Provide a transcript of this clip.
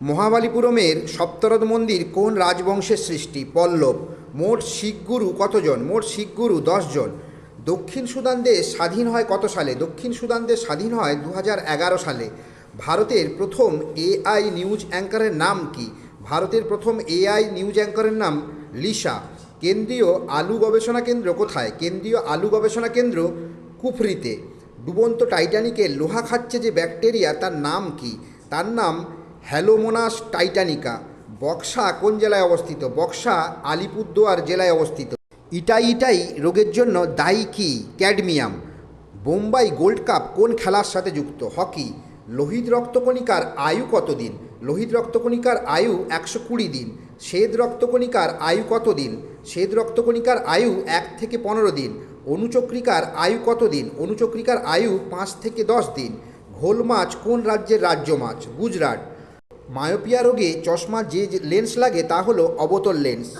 মহাবালিপুরমের সপ্তরথ মন্দির কোন রাজবংশের সৃষ্টি? পল্লব। মোট শিখ গুরু কতজন? মোট শিখ গুরু দশজন। দক্ষিণ সুদান দেশ স্বাধীন হয় কত সালে? দক্ষিণ সুদান দেশ স্বাধীন হয় দু সালে। ভারতের প্রথম এআই নিউজ অ্যাঙ্কারের নাম কি? ভারতের প্রথম এআই নিউজ অ্যাঙ্কারের নাম লিসা। কেন্দ্রীয় আলু গবেষণা কেন্দ্র কোথায়? কেন্দ্রীয় আলু গবেষণা কেন্দ্র কুফরিতে। ডুবন্ত টাইটানিকে লোহা খাচ্ছে যে ব্যাকটেরিয়া, তার নাম কি? তার নাম হ্যালোমোনাস টাইটানিকা, বক্সা কোন জেলায় অবস্থিত? বক্সা আলিপুরদুয়ার জেলায় অবস্থিত। ইটাই ইটাই রোগের জন্য দায়ী কি? ক্যাডমিয়াম। বোম্বাই গোল্ড কাপ কোন খেলার সাথে যুক্ত? হকি। লোহিত রক্তকণিকার আয়ু কত দিন লোহিত রক্তকণিকার আয়ু একশো কুড়ি দিন। শ্বেত রক্তকণিকার আয়ু কত দিন? শ্বেত রক্তকণিকার আয়ু এক থেকে পনেরো দিন। অনুচক্রিকার আয়ু কত দিন? অনুচক্রিকার আয়ু পাঁচ থেকে দশ দিন। ঘোল মাছ কোন রাজ্যের রাজ্য মাছ? গুজরাট। মায়োপিয়া রোগে চশমা যে লেন্স লাগে তা হলো অবতল লেন্স।